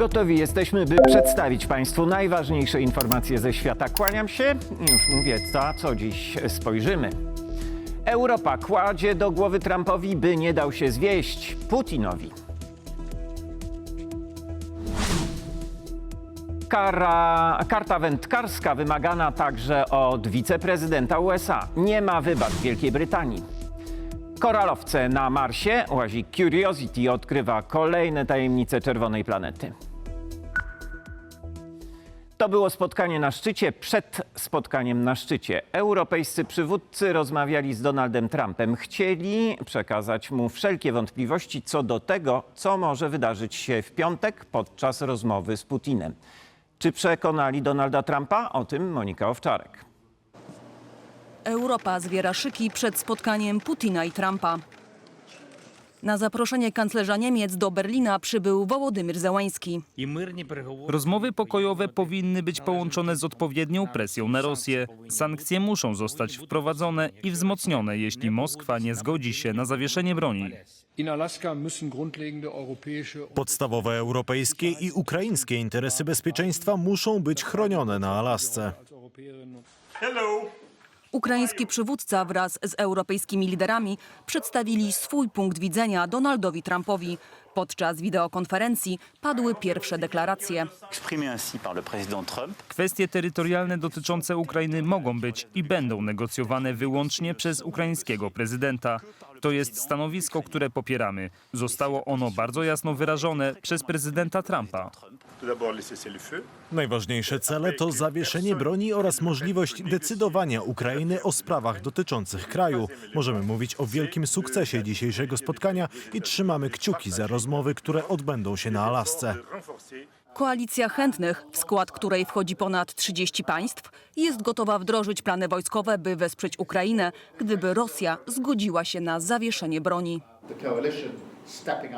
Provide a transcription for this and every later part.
Gotowi jesteśmy, by przedstawić Państwu najważniejsze informacje ze świata. Kłaniam się już mówię, za co dziś spojrzymy. Europa kładzie do głowy Trumpowi, by nie dał się zwieść Putinowi. Kara, karta wędkarska wymagana także od wiceprezydenta USA. Nie ma wybad w Wielkiej Brytanii. Koralowce na Marsie, łazik Curiosity odkrywa kolejne tajemnice czerwonej planety. To było spotkanie na szczycie przed spotkaniem na szczycie. Europejscy przywódcy rozmawiali z Donaldem Trumpem. Chcieli przekazać mu wszelkie wątpliwości co do tego, co może wydarzyć się w piątek podczas rozmowy z Putinem. Czy przekonali Donalda Trumpa? O tym Monika Owczarek. Europa zwiera szyki przed spotkaniem Putina i Trumpa. Na zaproszenie kanclerza Niemiec do Berlina przybył Wołodymyr Załański. Rozmowy pokojowe powinny być połączone z odpowiednią presją na Rosję. Sankcje muszą zostać wprowadzone i wzmocnione, jeśli Moskwa nie zgodzi się na zawieszenie broni. Podstawowe europejskie i ukraińskie interesy bezpieczeństwa muszą być chronione na Alasce. Hello. Ukraiński przywódca wraz z europejskimi liderami przedstawili swój punkt widzenia Donaldowi Trumpowi. Podczas wideokonferencji padły pierwsze deklaracje. Kwestie terytorialne dotyczące Ukrainy mogą być i będą negocjowane wyłącznie przez ukraińskiego prezydenta. To jest stanowisko, które popieramy. Zostało ono bardzo jasno wyrażone przez prezydenta Trumpa. Najważniejsze cele to zawieszenie broni oraz możliwość decydowania Ukrainy o sprawach dotyczących kraju. Możemy mówić o wielkim sukcesie dzisiejszego spotkania i trzymamy kciuki za rozmowy, które odbędą się na Alasce. Koalicja chętnych, w skład której wchodzi ponad 30 państw, jest gotowa wdrożyć plany wojskowe, by wesprzeć Ukrainę, gdyby Rosja zgodziła się na zawieszenie broni.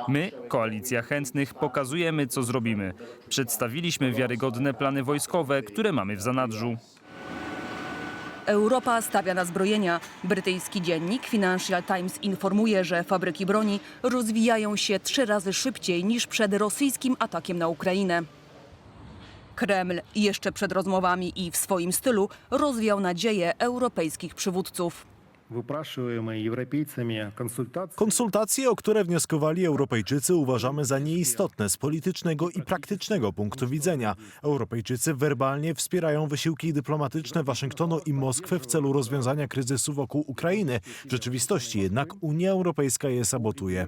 My, koalicja chętnych, pokazujemy, co zrobimy. Przedstawiliśmy wiarygodne plany wojskowe, które mamy w zanadrzu. Europa stawia na zbrojenia. Brytyjski dziennik Financial Times informuje, że fabryki broni rozwijają się trzy razy szybciej niż przed rosyjskim atakiem na Ukrainę. Kreml jeszcze przed rozmowami i w swoim stylu rozwiał nadzieje europejskich przywódców. Konsultacje, o które wnioskowali Europejczycy, uważamy za nieistotne z politycznego i praktycznego punktu widzenia. Europejczycy werbalnie wspierają wysiłki dyplomatyczne Waszyngtonu i Moskwy w celu rozwiązania kryzysu wokół Ukrainy. W rzeczywistości jednak Unia Europejska je sabotuje.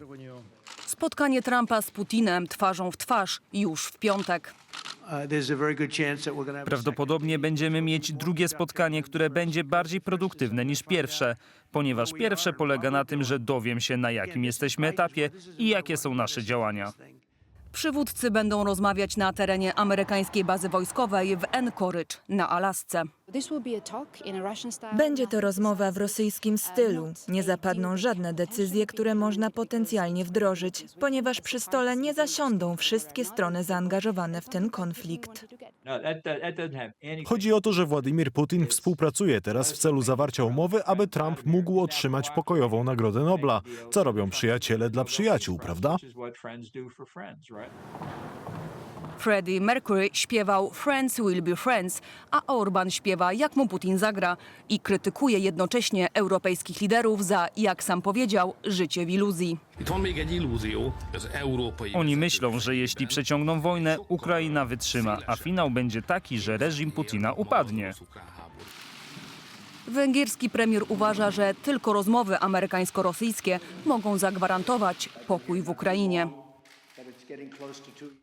Spotkanie Trumpa z Putinem twarzą w twarz już w piątek. Prawdopodobnie będziemy mieć drugie spotkanie, które będzie bardziej produktywne niż pierwsze, ponieważ pierwsze polega na tym, że dowiem się, na jakim jesteśmy etapie i jakie są nasze działania. Przywódcy będą rozmawiać na terenie amerykańskiej bazy wojskowej w Anchorage na Alasce. Będzie to rozmowa w rosyjskim stylu. Nie zapadną żadne decyzje, które można potencjalnie wdrożyć, ponieważ przy stole nie zasiądą wszystkie strony zaangażowane w ten konflikt. Chodzi o to, że Władimir Putin współpracuje teraz w celu zawarcia umowy, aby Trump mógł otrzymać pokojową Nagrodę Nobla. Co robią przyjaciele dla przyjaciół, prawda? Freddie Mercury śpiewał Friends will be friends, a Orban śpiewa jak mu Putin zagra i krytykuje jednocześnie europejskich liderów za, jak sam powiedział, życie w iluzji. Oni myślą, że jeśli przeciągną wojnę, Ukraina wytrzyma, a finał będzie taki, że reżim Putina upadnie. Węgierski premier uważa, że tylko rozmowy amerykańsko-rosyjskie mogą zagwarantować pokój w Ukrainie.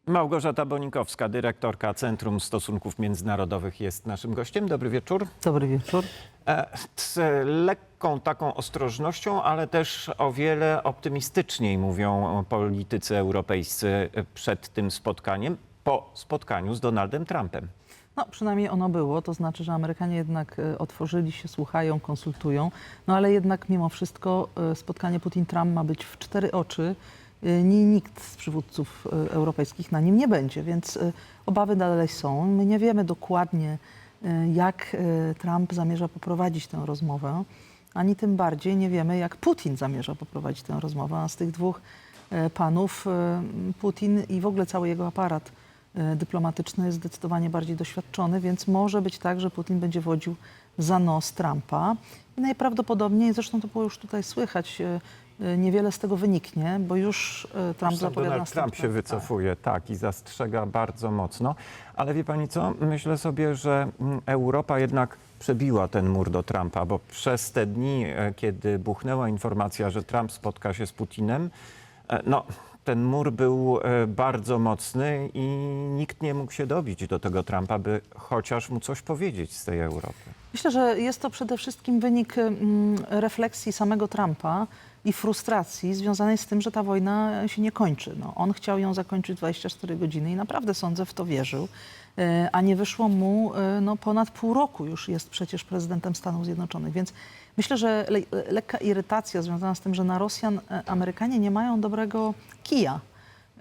Małgorzata Bonikowska, dyrektorka Centrum Stosunków Międzynarodowych jest naszym gościem. Dobry wieczór. Dobry wieczór. E, Z lekką taką ostrożnością, ale też o wiele optymistyczniej mówią politycy europejscy przed tym spotkaniem, po spotkaniu z Donaldem Trumpem. No, przynajmniej ono było, to znaczy, że Amerykanie jednak e, otworzyli się, słuchają, konsultują, no ale jednak mimo wszystko e, spotkanie Putin-Trump ma być w cztery oczy. E, ni- Nikt z przywódców e, europejskich na nim nie będzie, więc e, obawy dalej są. My nie wiemy dokładnie, jak Trump zamierza poprowadzić tę rozmowę, ani tym bardziej nie wiemy, jak Putin zamierza poprowadzić tę rozmowę. A z tych dwóch panów Putin i w ogóle cały jego aparat dyplomatyczny jest zdecydowanie bardziej doświadczony, więc może być tak, że Putin będzie wodził za nos Trumpa. I najprawdopodobniej, zresztą to było już tutaj słychać, niewiele z tego wyniknie, bo już e, Trump Sam zapowiada Donald Trump się wycofuje, tak. i zastrzega bardzo mocno. Ale wie pani co? Myślę sobie, że mm, Europa jednak przebiła ten mur do Trumpa, bo przez te dni, e, kiedy buchnęła informacja, że Trump spotka się z Putinem, e, no, ten mur był e, bardzo mocny i nikt nie mógł się dobić do tego Trumpa, by chociaż mu coś powiedzieć z tej Europy. Myślę, że jest to przede wszystkim wynik mm, refleksji samego Trumpa i frustracji związanej z tym, że ta wojna się nie kończy. No, on chciał ją zakończyć 24 godziny i naprawdę sądzę w to wierzył, e, a nie wyszło mu e, no, ponad pół roku już jest przecież prezydentem Stanów Zjednoczonych, więc myślę, że le, lekka irytacja związana z tym, że na Rosjan e, Amerykanie nie mają dobrego kija.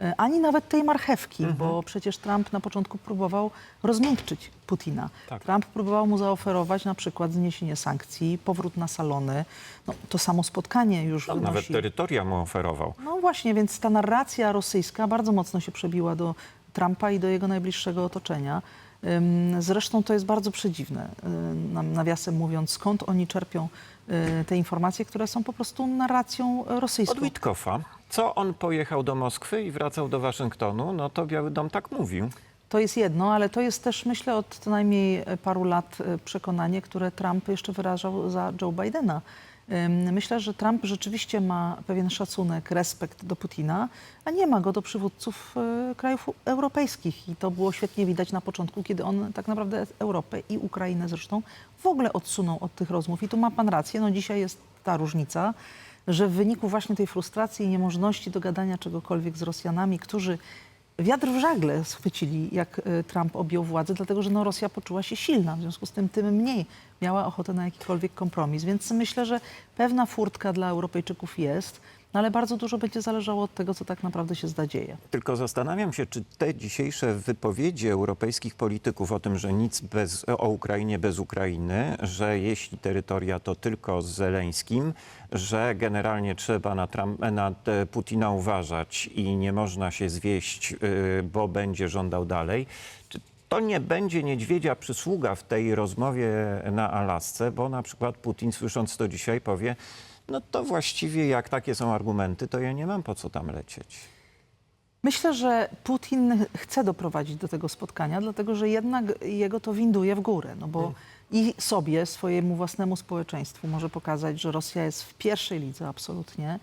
E, ani nawet tej marchewki, bo przecież Trump na początku próbował rozmiękczyć Putina. Tak. Trump próbował mu zaoferować na przykład zniesienie sankcji, powrót na salony. No, to samo spotkanie już nawet wynosi... terytoria mu oferował. No właśnie, więc ta narracja rosyjska bardzo mocno się przebiła do Trumpa i do jego najbliższego otoczenia. Zresztą to jest bardzo przedziwne, nawiasem mówiąc, skąd oni czerpią te informacje, które są po prostu narracją rosyjską. Od Witkoffa. Co on pojechał do Moskwy i wracał do Waszyngtonu, no to Biały Dom tak mówił. To jest jedno, ale to jest też, myślę, od co najmniej paru lat e, przekonanie, które Trump jeszcze wyrażał za Joe Bidena. Myślę, że Trump rzeczywiście ma pewien szacunek, respekt do Putina, a nie ma go do przywódców e, krajów europejskich. I to było świetnie widać na początku, kiedy on tak naprawdę Europę i Ukrainę zresztą w ogóle odsunął od tych rozmów. I tu ma pan rację, no dzisiaj jest ta różnica, że w wyniku właśnie tej frustracji i niemożności dogadania czegokolwiek z Rosjanami, którzy wiatr w żagle schwycili, jak e, Trump objął władzę, dlatego że no, Rosja poczuła się silna, w związku z tym tym mniej miała ochotę na jakikolwiek kompromis. Więc myślę, że pewna furtka dla Europejczyków jest, no, ale bardzo dużo będzie zależało od tego, co tak naprawdę się zadzieje. Tylko zastanawiam się, czy te dzisiejsze wypowiedzi europejskich polityków o tym, że nic bez, o Ukrainie bez Ukrainy, że jeśli terytoria to tylko z Zeleńskim, że generalnie trzeba na, Trump, na Putina uważać i nie można się zwieść, y, bo będzie żądał dalej. Czy to nie będzie niedźwiedzia przysługa w tej rozmowie na Alasce, bo na przykład Putin słysząc to dzisiaj powie, no to właściwie jak takie są argumenty, to ja nie mam po co tam lecieć. Myślę, że Putin chce doprowadzić do tego spotkania, dlatego że jednak jego to winduje w górę, no bo i sobie, swojemu własnemu społeczeństwu może pokazać, że Rosja jest w pierwszej lidze absolutnie,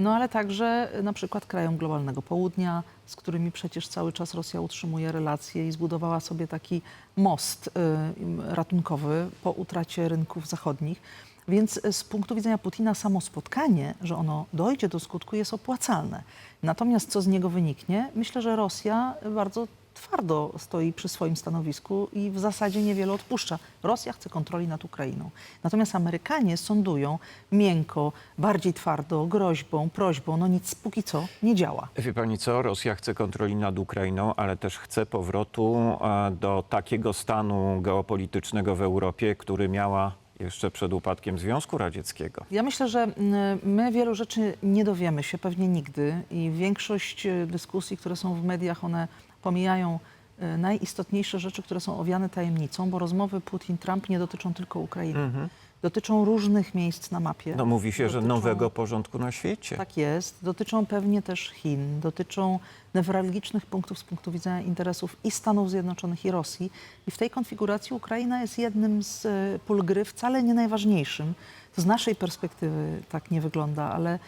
no ale także na przykład krajom globalnego południa, z którymi przecież cały czas Rosja utrzymuje relacje i zbudowała sobie taki most e, ratunkowy po utracie rynków zachodnich. Więc z punktu widzenia Putina samo spotkanie, że ono dojdzie do skutku, jest opłacalne. Natomiast co z niego wyniknie? Myślę, że Rosja bardzo twardo stoi przy swoim stanowisku i w zasadzie niewiele odpuszcza. Rosja chce kontroli nad Ukrainą. Natomiast Amerykanie sądują miękko, bardziej twardo, groźbą, prośbą. No nic póki co nie działa. Wie pani co, Rosja chce kontroli nad Ukrainą, ale też chce powrotu e, do takiego stanu geopolitycznego w Europie, który miała jeszcze przed upadkiem Związku Radzieckiego. Ja myślę, że mm, my wielu rzeczy nie dowiemy się pewnie nigdy i większość e, dyskusji, które są w mediach, one pomijają e, najistotniejsze rzeczy, które są owiane tajemnicą, bo rozmowy Putin-Trump nie dotyczą tylko Ukrainy. Dotyczą różnych miejsc na mapie. No mówi się, że Dotyczą- nowego porządku na świecie. Tak jest. Dotyczą pewnie też Chin, dotyczą newralgicznych punktów z punktu widzenia interesów i Stanów Zjednoczonych i Rosji. I w tej konfiguracji Ukraina jest jednym z e, pól gry, wcale nie najważniejszym. To z naszej perspektywy tak nie wygląda, ale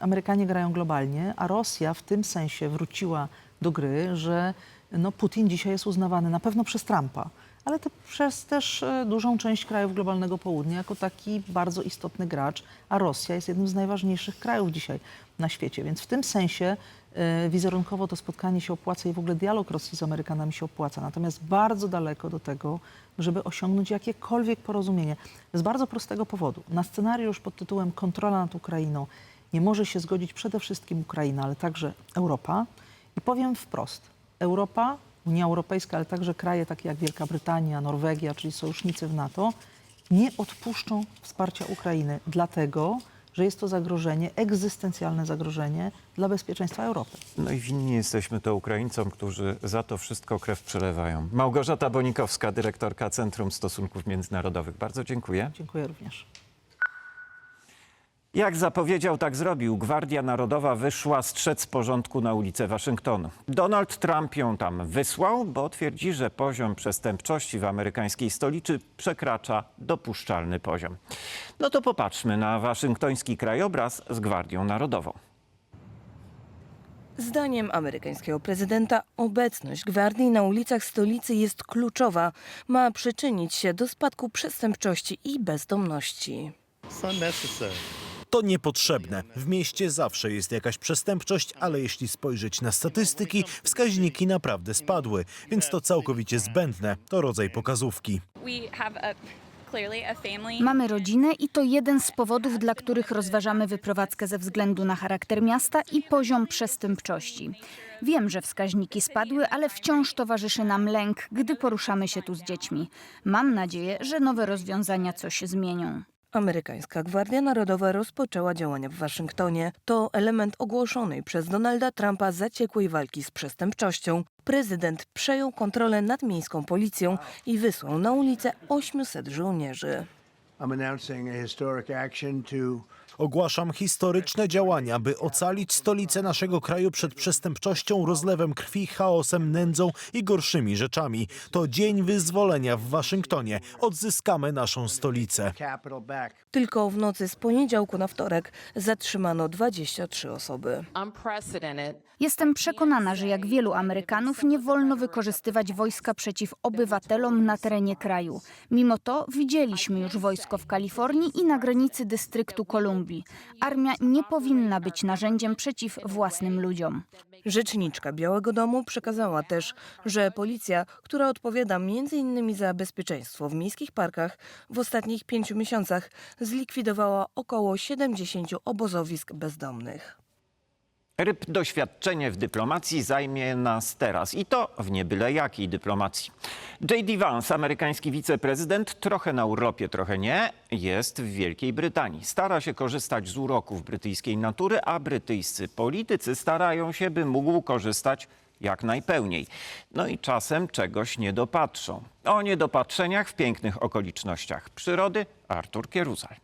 Amerykanie grają globalnie, a Rosja w tym sensie wróciła do gry, że no, Putin dzisiaj jest uznawany na pewno przez Trumpa, ale to przez też e, dużą część krajów globalnego południa jako taki bardzo istotny gracz, a Rosja jest jednym z najważniejszych krajów dzisiaj na świecie. Więc w tym sensie e, wizerunkowo to spotkanie się opłaca i w ogóle dialog Rosji z Amerykanami się opłaca. Natomiast bardzo daleko do tego, żeby osiągnąć jakiekolwiek porozumienie. Z bardzo prostego powodu. Na scenariusz pod tytułem Kontrola nad Ukrainą nie może się zgodzić przede wszystkim Ukraina, ale także Europa. I powiem wprost, Europa, Unia Europejska, ale także kraje takie jak Wielka Brytania, Norwegia, czyli sojusznicy w NATO, nie odpuszczą wsparcia Ukrainy, dlatego że jest to zagrożenie, egzystencjalne zagrożenie dla bezpieczeństwa Europy. No i winni jesteśmy to Ukraińcom, którzy za to wszystko krew przelewają. Małgorzata Bonikowska, dyrektorka Centrum Stosunków Międzynarodowych. Bardzo dziękuję. Dziękuję również. Jak zapowiedział, tak zrobił. Gwardia Narodowa wyszła strzec porządku na ulicę Waszyngtonu. Donald Trump ją tam wysłał, bo twierdzi, że poziom przestępczości w amerykańskiej stolicy przekracza dopuszczalny poziom. No to popatrzmy na waszyngtoński krajobraz z Gwardią Narodową. Zdaniem amerykańskiego prezydenta obecność gwardii na ulicach stolicy jest kluczowa. Ma przyczynić się do spadku przestępczości i bezdomności. To niepotrzebne. W mieście zawsze jest jakaś przestępczość, ale jeśli spojrzeć na statystyki, wskaźniki naprawdę spadły, więc to całkowicie zbędne. To rodzaj pokazówki. Mamy rodzinę i to jeden z powodów, dla których rozważamy wyprowadzkę ze względu na charakter miasta i poziom przestępczości. Wiem, że wskaźniki spadły, ale wciąż towarzyszy nam lęk, gdy poruszamy się tu z dziećmi. Mam nadzieję, że nowe rozwiązania coś zmienią. Amerykańska Gwardia Narodowa rozpoczęła działania w Waszyngtonie. To element ogłoszonej przez Donalda Trumpa zaciekłej walki z przestępczością. Prezydent przejął kontrolę nad miejską policją i wysłał na ulicę 800 żołnierzy. Ogłaszam historyczne działania, by ocalić stolicę naszego kraju przed przestępczością, rozlewem krwi, chaosem, nędzą i gorszymi rzeczami. To dzień wyzwolenia w Waszyngtonie. Odzyskamy naszą stolicę. Tylko w nocy z poniedziałku na wtorek zatrzymano 23 osoby. Jestem przekonana, że jak wielu Amerykanów nie wolno wykorzystywać wojska przeciw obywatelom na terenie kraju. Mimo to widzieliśmy już wojsko w Kalifornii i na granicy dystryktu Kolumbii. Armia nie powinna być narzędziem przeciw własnym ludziom. Rzeczniczka Białego Domu przekazała też, że policja, która odpowiada m.in. za bezpieczeństwo w miejskich parkach, w ostatnich pięciu miesiącach zlikwidowała około 70 obozowisk bezdomnych. Ryb doświadczenie w dyplomacji zajmie nas teraz i to w niebyle jakiej dyplomacji. J.D. Vance, amerykański wiceprezydent, trochę na urlopie, trochę nie, jest w Wielkiej Brytanii. Stara się korzystać z uroków brytyjskiej natury, a brytyjscy politycy starają się, by mógł korzystać jak najpełniej. No i czasem czegoś nie dopatrzą. O niedopatrzeniach w pięknych okolicznościach przyrody Artur Kieruzal.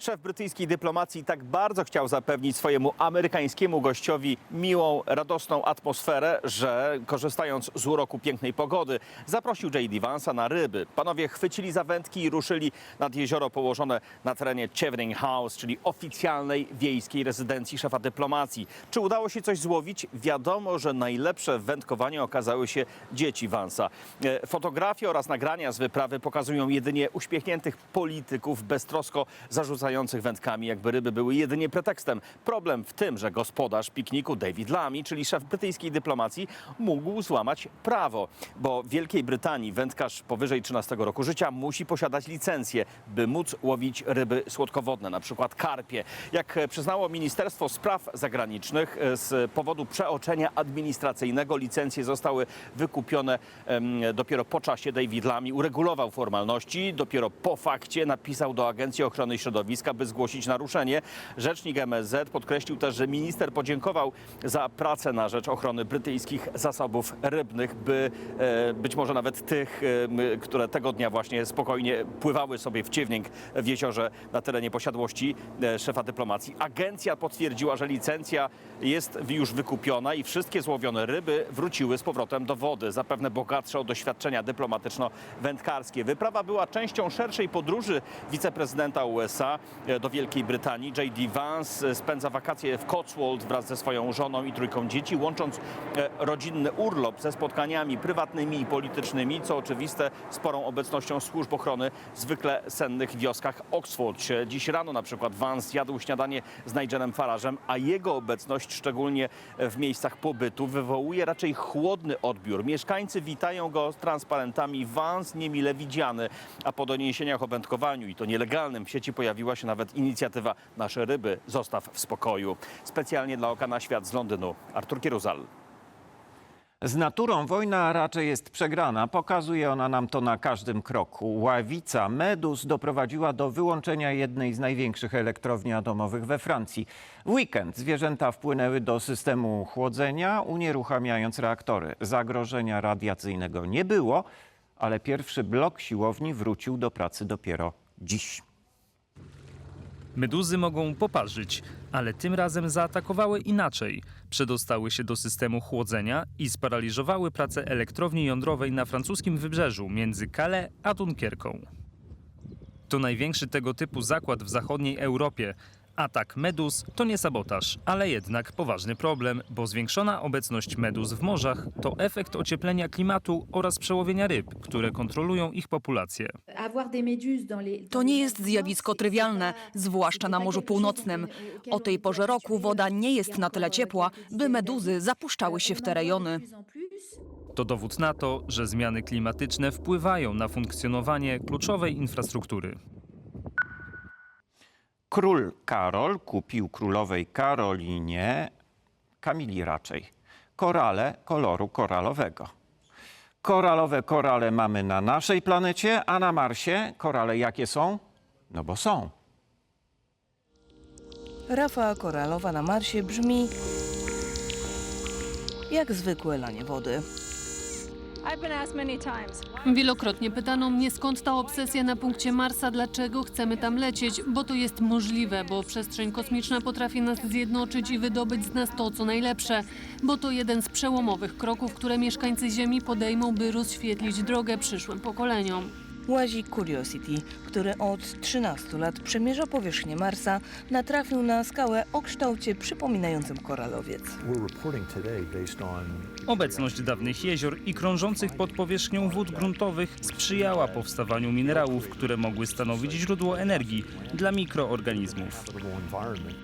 Szef brytyjskiej dyplomacji tak bardzo chciał zapewnić swojemu amerykańskiemu gościowi miłą, radosną atmosferę, że korzystając z uroku pięknej pogody, zaprosił J.D. Vansa na ryby. Panowie chwycili za wędki i ruszyli nad jezioro położone na terenie Chevening House, czyli oficjalnej wiejskiej rezydencji szefa dyplomacji. Czy udało się coś złowić? Wiadomo, że najlepsze w wędkowaniu okazały się dzieci Vansa. E, Fotografie oraz nagrania z wyprawy pokazują jedynie uśmiechniętych polityków beztrosko zarzucających wędkami, jakby ryby były jedynie pretekstem. Problem w tym, że gospodarz pikniku David Lamy, czyli szef brytyjskiej dyplomacji, mógł złamać prawo, bo w Wielkiej Brytanii wędkarz powyżej 13 roku życia musi posiadać licencję, by móc łowić ryby słodkowodne, na przykład karpie. Jak przyznało Ministerstwo Spraw Zagranicznych, z powodu przeoczenia administracyjnego licencje zostały wykupione dopiero po czasie. David Lamy uregulował formalności, dopiero po fakcie napisał do Agencji Ochrony Środowiska, by zgłosić naruszenie. Rzecznik MSZ podkreślił też, że minister podziękował za pracę na rzecz ochrony brytyjskich zasobów rybnych, by e, być może nawet tych, e, które tego dnia właśnie spokojnie pływały sobie w ciewnięg w jeziorze na terenie posiadłości e, szefa dyplomacji. Agencja potwierdziła, że licencja jest już wykupiona i wszystkie złowione ryby wróciły z powrotem do wody, zapewne bogatsze o doświadczenia dyplomatyczno-wędkarskie. Wyprawa była częścią szerszej podróży wiceprezydenta USA do Wielkiej Brytanii. J.D. Vance e, spędza wakacje w Cotswold wraz ze swoją żoną i trójką dzieci, łącząc e, rodzinny urlop ze spotkaniami prywatnymi i politycznymi, co oczywiste sporą obecnością służb ochrony w zwykle sennych wioskach Oxfordshire. Dziś rano na przykład Vance jadł śniadanie z Nigelem Farage'em, a jego obecność, szczególnie w miejscach pobytu, wywołuje raczej chłodny odbiór. Mieszkańcy witają go z transparentami Vance niemile widziany, a po doniesieniach o wędkowaniu i to nielegalnym w sieci pojawiła się nawet inicjatywa Nasze ryby zostaw w spokoju. Specjalnie dla Oka na Świat z Londynu. Artur Kieruzal. Z naturą wojna raczej jest przegrana. Pokazuje ona nam to na każdym kroku. Ławica medus doprowadziła do wyłączenia jednej z największych elektrowni atomowych we Francji. W weekend zwierzęta wpłynęły do systemu chłodzenia, unieruchamiając reaktory. Zagrożenia radiacyjnego nie było, ale pierwszy blok siłowni wrócił do pracy dopiero dziś. Meduzy mogą poparzyć, ale tym razem zaatakowały inaczej. Przedostały się do systemu chłodzenia i sparaliżowały pracę elektrowni jądrowej na francuskim wybrzeżu między Calais a Dunkierką. To największy tego typu zakład w zachodniej Europie. Atak meduz to nie sabotaż, ale jednak poważny problem, bo zwiększona obecność meduz w morzach to efekt ocieplenia klimatu oraz przełowienia ryb, które kontrolują ich populację. To nie jest zjawisko trywialne, zwłaszcza na Morzu Północnym. O tej porze roku woda nie jest na tyle ciepła, by meduzy zapuszczały się w te rejony. To dowód na to, że zmiany klimatyczne wpływają na funkcjonowanie kluczowej infrastruktury. Król Karol kupił królowej Karolinie, Kamili raczej, korale koloru koralowego. Koralowe korale mamy na naszej planecie, a na Marsie korale jakie są? No bo są. Rafa koralowa na Marsie brzmi jak zwykłe lanie wody. Wielokrotnie pytano mnie, skąd ta obsesja na punkcie Marsa, dlaczego chcemy tam lecieć, bo to jest możliwe, bo przestrzeń kosmiczna potrafi nas zjednoczyć i wydobyć z nas to, co najlepsze, bo to jeden z przełomowych kroków, które mieszkańcy Ziemi podejmą, by rozświetlić drogę przyszłym pokoleniom. Łazik Curiosity, który od 13 lat przemierza powierzchnię Marsa, natrafił na skałę o kształcie przypominającym koralowiec. Obecność dawnych jezior i krążących pod powierzchnią wód gruntowych sprzyjała powstawaniu minerałów, które mogły stanowić źródło energii dla mikroorganizmów.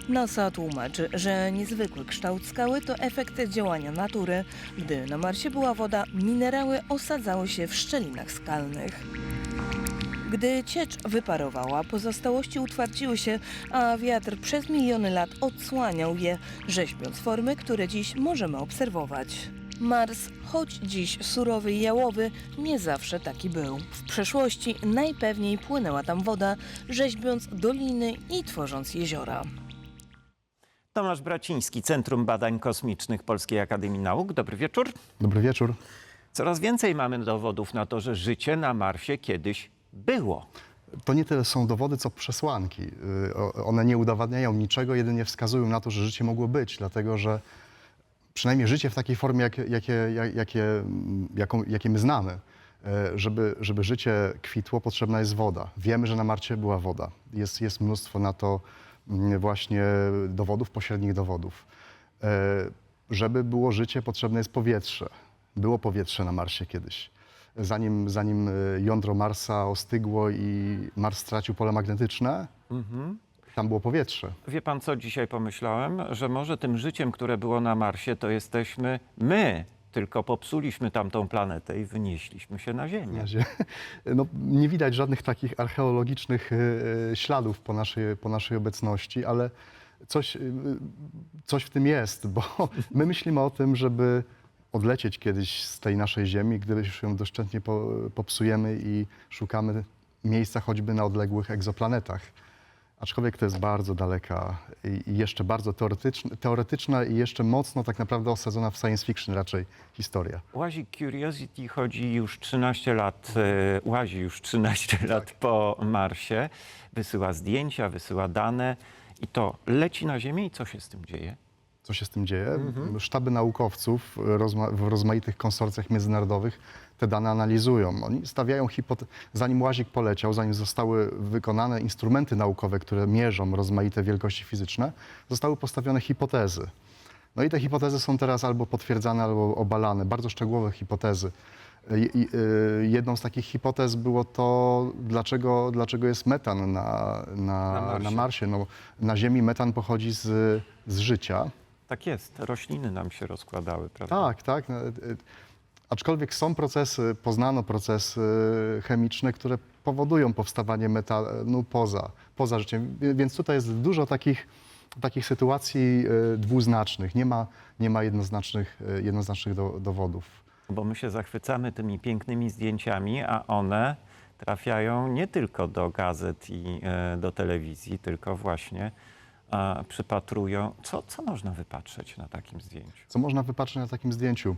NASA tłumaczy, że niezwykły kształt skały to efekt działania natury. Gdy na Marsie była woda, minerały osadzały się w szczelinach skalnych. Gdy ciecz wyparowała, pozostałości utwardziły się, a wiatr przez miliony lat odsłaniał je, rzeźbiąc formy, które dziś możemy obserwować. Mars, choć dziś surowy i jałowy, nie zawsze taki był. W przeszłości najpewniej płynęła tam woda, rzeźbiąc doliny i tworząc jeziora. Tomasz Braciński, Centrum Badań Kosmicznych Polskiej Akademii Nauk. Dobry wieczór. Dobry wieczór. Coraz więcej mamy dowodów na to, że życie na Marsie kiedyś było. To nie tyle są dowody, co przesłanki. Y, One nie udowadniają niczego, jedynie wskazują na to, że życie mogło być, dlatego że przynajmniej życie w takiej formie, jakie, jakie, jak- jakie, mm, jaką, jakie my znamy, e, żeby, żeby życie kwitło, potrzebna jest woda. Wiemy, że na Marcie była woda. Jest, jest mnóstwo na to mm, właśnie dowodów, pośrednich dowodów. E, Żeby było życie, potrzebne jest powietrze. Było powietrze na Marsie kiedyś. Zanim, zanim e, jądro Marsa ostygło i Mars stracił pole magnetyczne, tam było powietrze. Wie pan, co dzisiaj pomyślałem? Że może tym życiem, które było na Marsie, to jesteśmy my. Tylko popsuliśmy tamtą planetę i wynieśliśmy się na Ziemię. No, nie widać żadnych takich archeologicznych e, śladów po naszej, po naszej obecności, ale coś, e, coś w tym jest, bo my myślimy o tym, żeby odlecieć kiedyś z tej naszej Ziemi, gdy już ją doszczętnie po, popsujemy i szukamy miejsca choćby na odległych egzoplanetach. Aczkolwiek to jest bardzo daleka i jeszcze bardzo teoretyczna, teoretyczna i jeszcze mocno tak naprawdę osadzona w science fiction raczej historia. Łazik Curiosity chodzi już 13 lat, e, łazi już 13 lat po Marsie, wysyła zdjęcia, wysyła dane i to leci na Ziemię i co się z tym dzieje? co się z tym dzieje. Sztaby naukowców rozma w rozmaitych konsorcjach międzynarodowych te dane analizują. Oni stawiają hipotezę, zanim łazik poleciał, zanim zostały wykonane instrumenty naukowe, które mierzą rozmaite wielkości fizyczne, zostały postawione hipotezy. No i te hipotezy są teraz albo potwierdzane, albo obalane, bardzo szczegółowe hipotezy. Y, Jedną z takich hipotez było to, dlaczego, dlaczego jest metan na, na, Na Marsie. na Marsie. No, na Ziemi metan pochodzi z, z życia. Tak jest, rośliny nam się rozkładały, prawda? Tak, tak. Aczkolwiek są procesy, poznano procesy chemiczne, które powodują powstawanie metanu poza, poza życiem. Więc tutaj jest dużo takich takich sytuacji e, dwuznacznych. Nie ma, nie ma jednoznacznych, e, jednoznacznych do, dowodów. Bo my się zachwycamy tymi pięknymi zdjęciami, a one trafiają nie tylko do gazet i e, do telewizji, tylko właśnie przypatrują. Co, co można wypatrzeć na takim zdjęciu? Co można wypatrzeć na takim zdjęciu?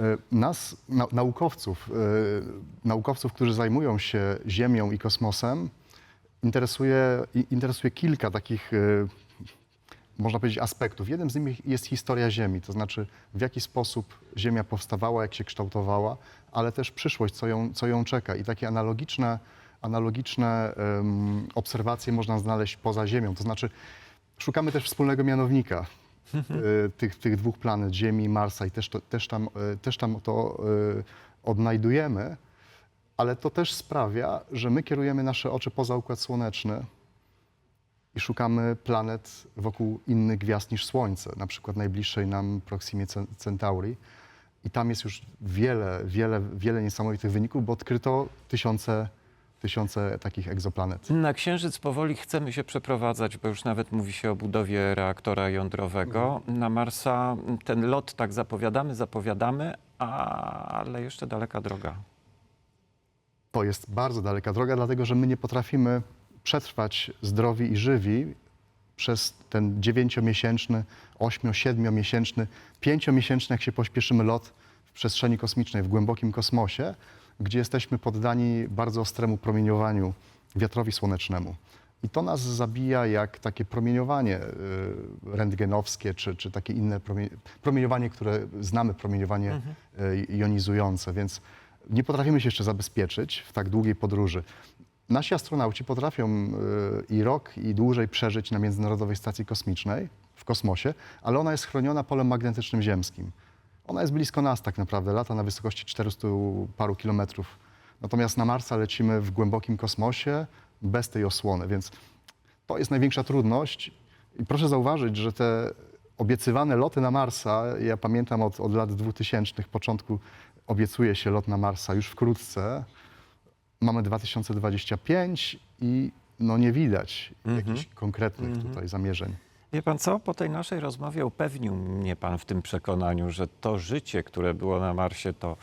E, Nas, na, naukowców, e, naukowców, którzy zajmują się Ziemią i kosmosem, interesuje, interesuje kilka takich, e, można powiedzieć, aspektów. Jednym z nich jest historia Ziemi, to znaczy w jaki sposób Ziemia powstawała, jak się kształtowała, ale też przyszłość, co ją, co ją czeka. I takie analogiczne, analogiczne em, obserwacje można znaleźć poza Ziemią. To znaczy szukamy też wspólnego mianownika tych, tych dwóch planet, Ziemi i Marsa i też, to, też, tam, e, też tam to e, odnajdujemy, ale to też sprawia, że my kierujemy nasze oczy poza Układ Słoneczny i szukamy planet wokół innych gwiazd niż Słońce, na przykład najbliższej nam Proximie Cen- Centauri. I tam jest już wiele, wiele, wiele niesamowitych wyników, bo odkryto tysiące, tysiące takich egzoplanet. Na Księżyc powoli chcemy się przeprowadzać, bo już nawet mówi się o budowie reaktora jądrowego. Na Marsa ten lot tak zapowiadamy, zapowiadamy, ale jeszcze daleka droga. To jest bardzo daleka droga, dlatego że my nie potrafimy przetrwać zdrowi i żywi przez ten dziewięciomiesięczny, ośmio, siedmiomiesięczny, pięciomiesięczny, jak się pośpieszymy, lot w przestrzeni kosmicznej, w głębokim kosmosie, gdzie jesteśmy poddani bardzo ostremu promieniowaniu, wiatrowi słonecznemu. I to nas zabija jak takie promieniowanie y, rentgenowskie, czy, czy takie inne promie- promieniowanie, które znamy, promieniowanie y, jonizujące, więc nie potrafimy się jeszcze zabezpieczyć w tak długiej podróży. Nasi astronauci potrafią y, i rok, i dłużej przeżyć na Międzynarodowej Stacji Kosmicznej w kosmosie, ale ona jest chroniona polem magnetycznym ziemskim. Ona jest blisko nas tak naprawdę, lata na wysokości 400 paru kilometrów. Natomiast na Marsa lecimy w głębokim kosmosie bez tej osłony, więc to jest największa trudność. I proszę zauważyć, że te obiecywane loty na Marsa, ja pamiętam od, od lat 2000, początku obiecuje się lot na Marsa już wkrótce. Mamy 2025 i no nie widać jakichś konkretnych tutaj zamierzeń. Wie pan co? Po tej naszej rozmowie upewnił mnie pan w tym przekonaniu, że to życie, które było na Marsie, to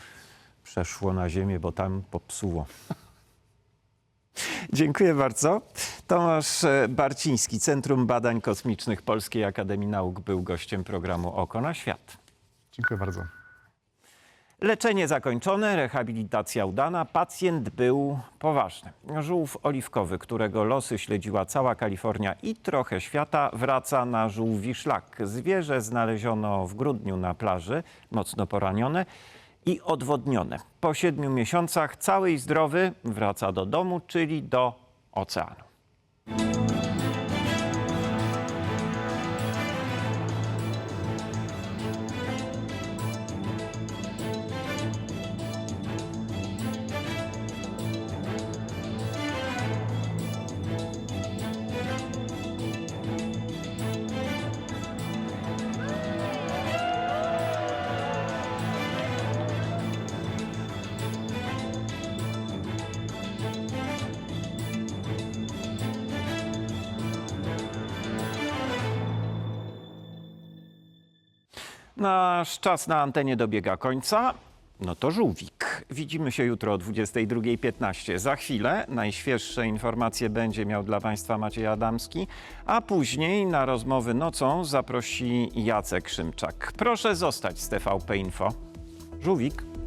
przeszło na Ziemię, bo tam popsuło. Dziękuję bardzo. Tomasz e, Barciński, Centrum Badań Kosmicznych Polskiej Akademii Nauk, był gościem programu Oko na Świat. Dziękuję bardzo. Leczenie zakończone, rehabilitacja udana, pacjent był poważny. Żółw oliwkowy, którego losy śledziła cała Kalifornia i trochę świata, wraca na żółwi szlak. Zwierzę znaleziono w grudniu na plaży, mocno poranione i odwodnione. Po siedmiu miesiącach cały i zdrowy wraca do domu, czyli do oceanu. Nasz czas na antenie dobiega końca. No to żółwik. Widzimy się jutro o 22.15. Za chwilę najświeższe informacje będzie miał dla Państwa Maciej Adamski, a później na rozmowy nocą zaprosi Jacek Szymczak. Proszę zostać z TVP Info. Żółwik.